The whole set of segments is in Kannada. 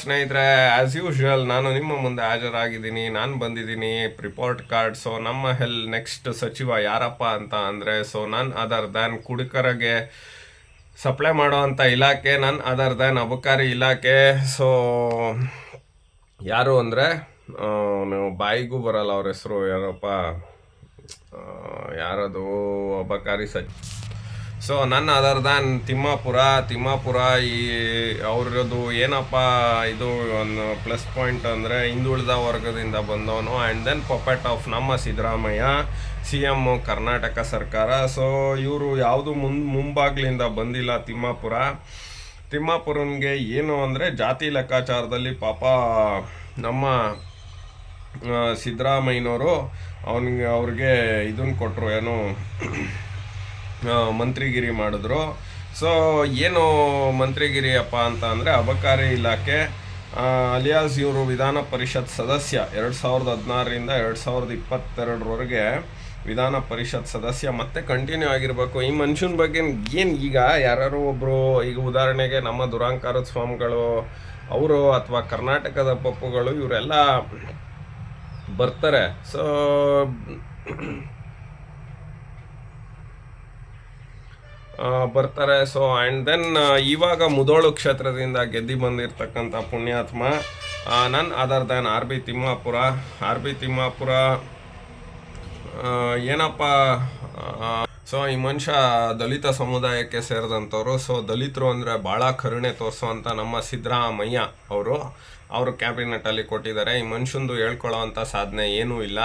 ಸ್ನೇಹಿತರೆ ಆಸ್ ಯೂಶುವಲ್ ನಾನು ನಿಮ್ಮ ಮುಂದೆ ಹಾಜರಾಗಿದ್ದೀನಿ. ನಾನು ಬಂದಿದ್ದೀನಿ ರಿಪೋರ್ಟ್ ಕಾರ್ಡ್ ಸೊ ನಮ್ಮ ಹೆಲ್ ನೆಕ್ಸ್ಟ್ ಸಚಿವ ಯಾರಪ್ಪ ಅಂತ ಅಂದರೆ ಸೊ ನನ್ ಅದರ್ ದ್ಯಾನ್ ಕುಡುಕರಿಗೆ ಸಪ್ಲೈ ಮಾಡೋವಂಥ ಇಲಾಖೆ ನನ್ನ ಅದರ್ ದ್ಯಾನ್ ಅಬಕಾರಿ ಇಲಾಖೆ. ಸೊ ಯಾರು ಅಂದರೆ ನೀವು ಬಾಯಿಗೂ ಬರಲ್ಲ ಅವ್ರ ಹೆಸರು, ಯಾರಪ್ಪ? ಯಾರದು? ಅಬಕಾರಿ ಸಚ್ ಸೊ ನನ್ನ ಅದರ್ ದಾನ್ ತಿಮ್ಮಾಪುರ ತಿಮ್ಮಾಪುರ ಈ ಅವ್ರದ್ದು ಏನಪ್ಪ ಇದು ಒಂದು ಪ್ಲಸ್ ಪಾಯಿಂಟ್ ಅಂದರೆ ಹಿಂದುಳಿದ ವರ್ಗದಿಂದ ಬಂದವನು. ಆ್ಯಂಡ್ ದೆನ್ ಪಪೆಟ್ ಆಫ್ ನಮ್ಮ ಸಿದ್ದರಾಮಯ್ಯ ಸಿ ಎಂ ಕರ್ನಾಟಕ ಸರ್ಕಾರ. ಸೊ ಇವರು ಯಾವುದು ಮುನ್ ಮುಂಬಾಗ್ಲಿಂದ ಬಂದಿಲ್ಲ ತಿಮ್ಮಾಪುರ. ತಿಮ್ಮಾಪುರನ್ಗೆ ಏನು ಅಂದರೆ ಜಾತಿ ಲೆಕ್ಕಾಚಾರದಲ್ಲಿ ಪಾಪ ನಮ್ಮ ಸಿದ್ದರಾಮಯ್ಯನವರು ಅವನಿಗೆ, ಅವ್ರಿಗೆ ಇದನ್ನು ಕೊಟ್ಟರು ಏನು ಮಂತ್ರಿಗಿರಿ ಮಾಡಿದ್ರು. ಸೊ ಏನು ಮಂತ್ರಿಗಿರಿ ಅಪ್ಪ ಅಂತ ಅಂದರೆ ಅಬಕಾರಿ ಇಲಾಖೆ ಅಲಿಯಾಸ್ ಇವರು ವಿಧಾನ ಪರಿಷತ್ ಸದಸ್ಯ ಎರಡು ಸಾವಿರದ ಹದಿನಾರರಿಂದ ಎರಡು ಸಾವಿರದ ಇಪ್ಪತ್ತೆರಡರವರೆಗೆ ವಿಧಾನ ಪರಿಷತ್ ಸದಸ್ಯ, ಮತ್ತೆ ಕಂಟಿನ್ಯೂ ಆಗಿರಬೇಕು. ಈ ಮನುಷ್ಯನ ಬಗ್ಗೆ ಏನು ಈಗ ಯಾರು ಒಬ್ಬರು ಈಗ ಉದಾಹರಣೆಗೆ ನಮ್ಮ ದುರಾಂಕಾರದ ಸ್ವಾಮಿಗಳು, ಅವರು ಅಥವಾ ಕರ್ನಾಟಕದ ಪಪ್ಪುಗಳು, ಇವರೆಲ್ಲ ಬರ್ತಾರೆ. ಸೊ ಬರ್ತಾರೆ. ಸೊ ಆ್ಯಂಡ್ ದೆನ್ ಇವಾಗ ಮುದೋಳು ಕ್ಷೇತ್ರದಿಂದ ಗೆದ್ದಿ ಬಂದಿರತಕ್ಕಂಥ ಪುಣ್ಯಾತ್ಮ ನನ್ನ other than R B Timmapur. R B Timmapur ಏನಪ್ಪ ಸೊ ಈ ಮನುಷ್ಯ ದಲಿತ ಸಮುದಾಯಕ್ಕೆ ಸೇರಿದಂಥವ್ರು. ಸೊ ದಲಿತರು ಅಂದರೆ ಭಾಳ ಕರುಣೆ ತೋರಿಸುವಂಥ ನಮ್ಮ ಸಿದ್ದರಾಮಯ್ಯ ಅವರು ಅವರು ಕ್ಯಾಬಿನೆಟಲ್ಲಿ ಕೊಟ್ಟಿದ್ದಾರೆ. ಈ ಮನುಷ್ಯಂದು ಹೇಳ್ಕೊಳ್ಳೋ ಅಂಥ ಸಾಧನೆ ಏನೂ ಇಲ್ಲ.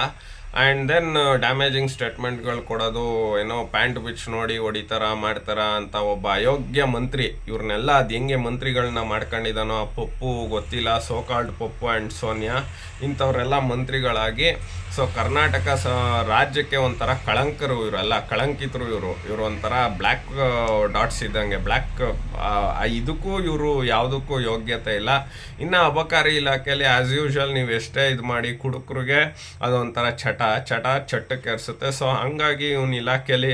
ಆ್ಯಂಡ್ ದೆನ್ ಡ್ಯಾಮೇಜಿಂಗ್ ಸ್ಟೇಟ್ಮೆಂಟ್ಗಳು ಕೊಡೋದು, ಏನೋ ಪ್ಯಾಂಟ್ ಬಿಚ್ ನೋಡಿ ಹೊಡಿತಾರ, ಮಾಡ್ತಾರ ಅಂತ ಒಬ್ಬ ಅಯೋಗ್ಯ ಮಂತ್ರಿ, ಇವ್ರನ್ನೆಲ್ಲ ಅದು ಹೆಂಗೆ ಮಂತ್ರಿಗಳನ್ನ ಮಾಡ್ಕೊಂಡಿದ್ದಾನೋ, ಆ ಪಪ್ಪು ಗೊತ್ತಿಲ್ಲ so called Pappu and Sonia, ಇಂಥವ್ರೆಲ್ಲ ಮಂತ್ರಿಗಳಾಗಿ ಸೊ ಕರ್ನಾಟಕ ಸ, ರಾಜ್ಯಕ್ಕೆ ಒಂಥರ ಕಳಂಕರು ಇವರೆಲ್ಲ ಕಳಂಕಿತರು ಇವರು. ಇವರು ಒಂಥರ ಬ್ಲ್ಯಾಕ್ ಡಾಟ್ಸ್ ಇದ್ದಂಗೆ. ಬ್ಲ್ಯಾಕ್ ಇದಕ್ಕೂ ಇವರು ಯಾವುದಕ್ಕೂ ಯೋಗ್ಯತೆ ಇಲ್ಲ. ಇನ್ನು ಅಬಕಾರಿ ಇಲಾಖೆಯಲ್ಲಿ ಆ್ಯಸ್ ಯೂಶುವಲ್ ನೀವು ಎಷ್ಟೇ ಇದು ಮಾಡಿ ಕುಡುಕರಿಗೆ ಅದೊಂಥರ ಚಟ ಚಟ ಚಟ್ಟಕ್ಕೆ ಏರಿಸುತ್ತೆ. ಸೊ ಹಂಗಾಗಿ ಇವನ್ ಇಲಾಖೆಯಲ್ಲಿ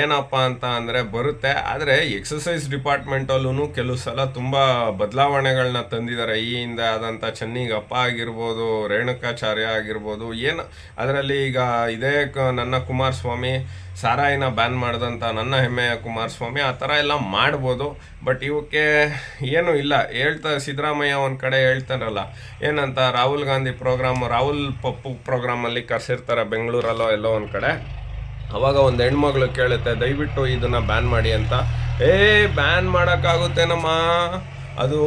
ಏನಪ್ಪ ಅಂತ ಅಂದರೆ ಬರುತ್ತೆ. ಆದರೆ ಎಕ್ಸಸೈಸ್ ಡಿಪಾರ್ಟ್ಮೆಂಟಲ್ಲೂ ಕೆಲವು ಸಲ ತುಂಬ ಬದಲಾವಣೆಗಳನ್ನ ತಂದಿದ್ದಾರೆ ಈ ಹಿಂದೆ ಆದಂಥ ಚೆನ್ನಿಗಪ್ಪ ಆಗಿರ್ಬೋದು, ರೇಣುಕಾಚಾರ್ಯ ಆಗಿರ್ಬೋದು, ಏನು ಅದರಲ್ಲಿ ಈಗ ಇದೇ ನನ್ನ ಕುಮಾರಸ್ವಾಮಿ, ಸಾರಾಯಿನ ಬ್ಯಾನ್ ಮಾಡಿದಂಥ ನನ್ನ ಹೆಮ್ಮೆಯ ಕುಮಾರಸ್ವಾಮಿ, ಆ ಥರ ಎಲ್ಲ ಮಾಡ್ಬೋದು. ಬಟ್ ಇವಕ್ಕೆ ಏನು ಇಲ್ಲ. ಹೇಳ್ತಾ, ಸಿದ್ದರಾಮಯ್ಯ ಒಂದು ಕಡೆ ಹೇಳ್ತಾರಲ್ಲ, ಏನಂತ, ರಾಹುಲ್ ಗಾಂಧಿ ಪ್ರೋಗ್ರಾಮ್ ರಾಹುಲ್ ಪಪ್ಪು ಪ್ರೋಗ್ರಾಮಲ್ಲಿ ಕರೆಸಿರ್ತಾರೆ, ಬೆಂಗಳೂರಲ್ಲೋ ಎಲ್ಲೋ ಒಂದು ಕಡೆ. ಅವಾಗ ಒಂದು ಹೆಣ್ಮಗಳು ಕೇಳುತ್ತೆ, ದಯವಿಟ್ಟು ಇದನ್ನು ಬ್ಯಾನ್ ಮಾಡಿ ಅಂತ. ಏ ಬ್ಯಾನ್ ಮಾಡೋಕ್ಕಾಗುತ್ತೇನಮ್ಮ? ಅದು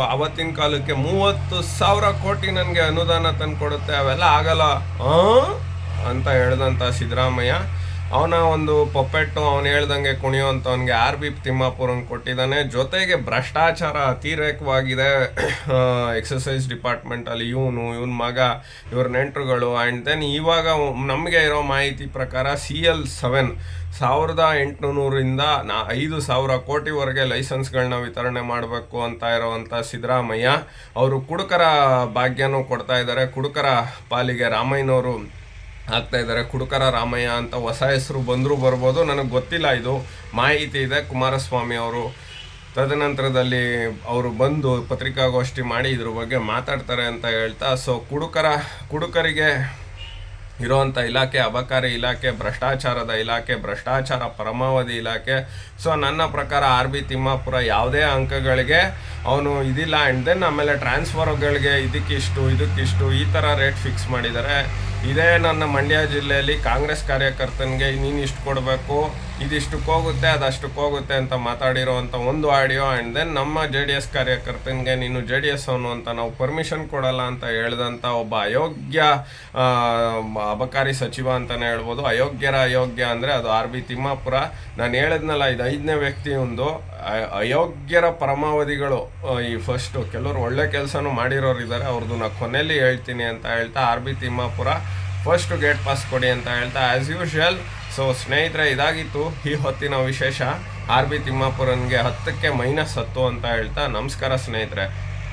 ಅವತ್ತಿನ ಕಾಲಕ್ಕೆ ಮೂವತ್ತು ಸಾವಿರ ಕೋಟಿ ನನಗೆ ಅನುದಾನ ತಂದು ಕೊಡುತ್ತೆ ಅವೆಲ್ಲ ಆಗಲ್ಲ? ಅಂತ ಹೇಳ್ದಂಥ ಸಿದ್ದರಾಮಯ್ಯ. ಅವನ ಒಂದು ಪೊಪ್ಪೆಟ್ಟು ಅವನು ಹೇಳ್ದಂಗೆ ಕುಣಿಯುವಂಥವನಿಗೆ ಆರ್ ಬಿ ತಿಮ್ಮಾಪುರನ್ ಕೊಟ್ಟಿದ್ದಾನೆ. ಜೊತೆಗೆ ಭ್ರಷ್ಟಾಚಾರ ಅತಿರೇಕವಾಗಿದೆ. ಎಕ್ಸಸೈಸ್ ಡಿಪಾರ್ಟ್ಮೆಂಟಲ್ಲಿ ಇವನು, ಇವನ ಮಗ, ಇವ್ರ ನೆಂಟರುಗಳು ಆ್ಯಂಡ್ ದೆನ್ ಇವಾಗ ನಮಗೆ ಇರೋ ಮಾಹಿತಿ ಪ್ರಕಾರ ಸಿ ಎಲ್ ಸೆವೆನ್ ಸಾವಿರದ ಎಂಟುನೂರಿಂದ ನಾ, ಐದು ಸಾವಿರ ಕೋಟಿವರೆಗೆ ಲೈಸೆನ್ಸ್ಗಳನ್ನ ವಿತರಣೆ ಮಾಡಬೇಕು ಅಂತ ಇರೋವಂಥ ಸಿದ್ದರಾಮಯ್ಯ. ಅವರು ಕುಡುಕರ ಭಾಗ್ಯನೂ ಕೊಡ್ತಾ ಇದ್ದಾರೆ. ಕುಡುಕರ ಪಾಲಿಗೆ ರಾಮಯ್ಯನವರು ಆಗ್ತಾ ಇದ್ದಾರೆ. ಕುಡುಕರ ರಾಮಯ್ಯ ಅಂತ ಹೊಸ ಹೆಸರು ಬಂದರೂ ಬರ್ಬೋದು. ನನಗೆ ಗೊತ್ತಿಲ್ಲ ಇದು. ಮಾಹಿತಿ ಇದೆ. ಕುಮಾರಸ್ವಾಮಿ ಅವರು ತದನಂತರದಲ್ಲಿ ಅವರು ಬಂದು ಪತ್ರಿಕಾಗೋಷ್ಠಿ ಮಾಡಿ ಇದ್ರ ಬಗ್ಗೆ ಮಾತಾಡ್ತಾರೆ ಅಂತ ಹೇಳ್ತಾ ಸೊ ಕುಡುಕರ, ಕುಡುಕರಿಗೆ ಇರೋವಂಥ ಇಲಾಖೆ, ಅಬಕಾರಿ ಇಲಾಖೆ, ಭ್ರಷ್ಟಾಚಾರದ ಇಲಾಖೆ, ಭ್ರಷ್ಟಾಚಾರ ಪರಮಾವಧಿ ಇಲಾಖೆ. ಸೊ ನನ್ನ ಪ್ರಕಾರ ಆರ್ ಬಿ ತಿಮ್ಮಾಪುರ ಯಾವುದೇ ಅಂಕಗಳಿಗೆ ಅವನು ಇದಿಲ್ಲ. ಆ್ಯಂಡ್ ದೆನ್ ಆಮೇಲೆ ಟ್ರಾನ್ಸ್ಫರ್ಗಳಿಗೆ ಇದಕ್ಕಿಷ್ಟು ಇದಕ್ಕಿಷ್ಟು ಈ ಥರ ರೇಟ್ ಫಿಕ್ಸ್ ಮಾಡಿದ್ದಾರೆ. ಇದೇ ನನ್ನ ಮಂಡ್ಯ ಜಿಲ್ಲೆಯಲ್ಲಿ ಕಾಂಗ್ರೆಸ್ ಕಾರ್ಯಕರ್ತನಿಗೆ ನೀನು ಇಷ್ಟು ಕೊಡಬೇಕು ಇದಿಷ್ಟಕ್ಕೆ ಹೋಗುತ್ತೆ ಅದಷ್ಟಕ್ಕೆ ಹೋಗುತ್ತೆ ಅಂತ ಮಾತಾಡಿರೋವಂಥ ಒಂದು ಆಡಿಯೋ ಆ್ಯಂಡ್ ದೆನ್ ನಮ್ಮ ಜೆ ಡಿ ಎಸ್ ಕಾರ್ಯಕರ್ತನಿಗೆ ನೀನು ಜೆ ಡಿ ಎಸ್ ಅವನು ಅಂತ ನಾವು ಪರ್ಮಿಷನ್ ಕೊಡಲ್ಲ ಅಂತ ಹೇಳಿದಂಥ ಒಬ್ಬ ಅಯೋಗ್ಯ ಅಬಕಾರಿ ಸಚಿವ ಅಂತಲೇ ಹೇಳ್ಬೋದು. ಅಯೋಗ್ಯರ ಅಯೋಗ್ಯ ಅಂದರೆ ಅದು ಆರ್ ಬಿ ತಿಮ್ಮಾಪುರ. ನಾನು ಹೇಳಿದ್ನಲ್ಲ, ಇದು ಐದನೇ ವ್ಯಕ್ತಿ ಒಂದು. ಅಯೋಗ್ಯರ ಪರಮಾವಧಿಗಳು ಈ ಫಸ್ಟು ಕೆಲವರು ಒಳ್ಳೆ ಕೆಲಸನೂ ಮಾಡಿರೋರು ಇದ್ದಾರೆ ಅವ್ರದ್ದು ನಾನು ಕೊನೆಯಲ್ಲಿ ಹೇಳ್ತೀನಿ ಅಂತ ಹೇಳ್ತಾ R B Timmapur first gate pass ಕೊಡಿ ಅಂತ ಹೇಳ್ತಾ ಆ್ಯಸ್ ಯೂಶುವಲ್ ಸೊ ಸ್ನೇಹಿತರೆ, ಇದಾಗಿತ್ತು ಈ ಹೊತ್ತಿನ ವಿಶೇಷ. ಆರ್ ಬಿ ತಿಮ್ಮಾಪುರನ್ಗೆ ಹತ್ತಕ್ಕೆ ಮೈನಸ್ ಹತ್ತು ಅಂತ ಹೇಳ್ತಾ, ನಮಸ್ಕಾರ ಸ್ನೇಹಿತರೆ.